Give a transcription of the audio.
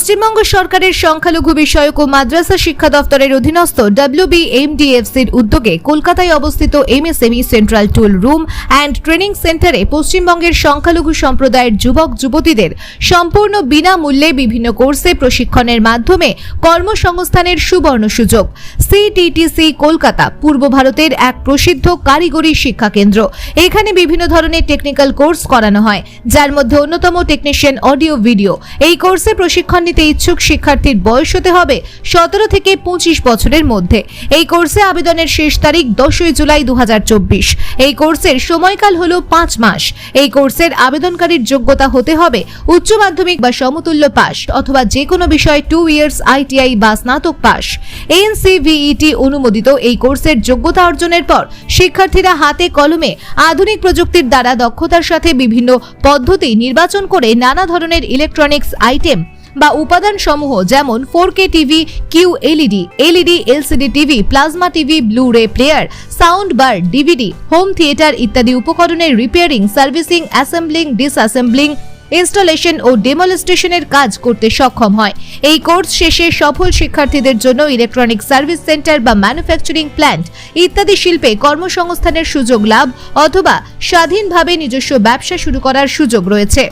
পশ্চিমবঙ্গ সরকারের সংখ্যালঘু বিষয়ক ও মাদ্রাসা শিক্ষা দপ্তরের অধীনস্থ ডাব্লিউবিএমডিএফসির উদ্যোগে কলকাতায় অবস্থিত MSME central tool room and training সেন্টারে পশ্চিমবঙ্গের সংখ্যালঘু সম্প্রদায়ের যুবক, যুবতীদের সম্পূর্ণ বিনামূল্যে বিভিন্ন কোর্সে প্রশিক্ষণের মাধ্যমে কর্মসংস্থানের সুবর্ণ সুযোগ। সিটিটিসি কলকাতা, পূর্ব ভারতের এক প্রসিদ্ধ কারিগরি শিক্ষা কেন্দ্র। এখানে বিভিন্ন ধরনের টেকনিক্যাল কোর্স করানো হয়, যার মধ্যে অন্যতম টেকনিশিয়ান অডিও ভিডিও এই কোর্সে প্রশিক্ষণ নিতে ইচ্ছুক শিক্ষার্থীর বয়স হতে হবে সতেরো থেকে পঁচিশ বছরের মধ্যে। এই কোর্সে আবেদনের শেষ তারিখ দশই জুলাই দু হাজার চব্বিশ। এই কোর্সের সময়কাল হল পাঁচ মাস। এই কোর্সের আবেদনকারীর যোগ্যতা হতে হবে উচ্চ মাধ্যমিক বা সমতুল্য পাস অথবা যে কোনো বিষয়ে টু ইয়ার্স আইটিআই বা স্নাতক পাস এনসিভিইটি অনুমোদিত এই কোর্সের যোগ্যতা অর্জনের পর শিক্ষার্থীরা হাতে কলমে আধুনিক প্রযুক্তির দ্বারা দক্ষতার সাথে বিভিন্ন পদ্ধতি নির্বাচন করে নানা ধরনের ইলেকট্রনিক্স আইটেম বা উপাদান সমূহ যেমন four K TV, Q LED LED, LCD TV, plasma TV blue ray player, sound bar, DVD, home theatre ইত্যাদি উপকরণের repairing, servicing, assembling, disassembling, installation ও ডেমনস্ট্রেশনের কাজ করতে সক্ষম হয়। এই কোর্স শেষে সফল শিক্ষার্থীদের জন্য ইলেকট্রনিক সার্ভিস সেন্টার বা ম্যানুফ্যাকচারিং প্ল্যান্ট ইত্যাদি শিল্পে কর্মসংস্থানের সুযোগ লাভ অথবা স্বাধীনভাবে নিজস্ব ব্যবসা শুরু করার সুযোগ রয়েছে।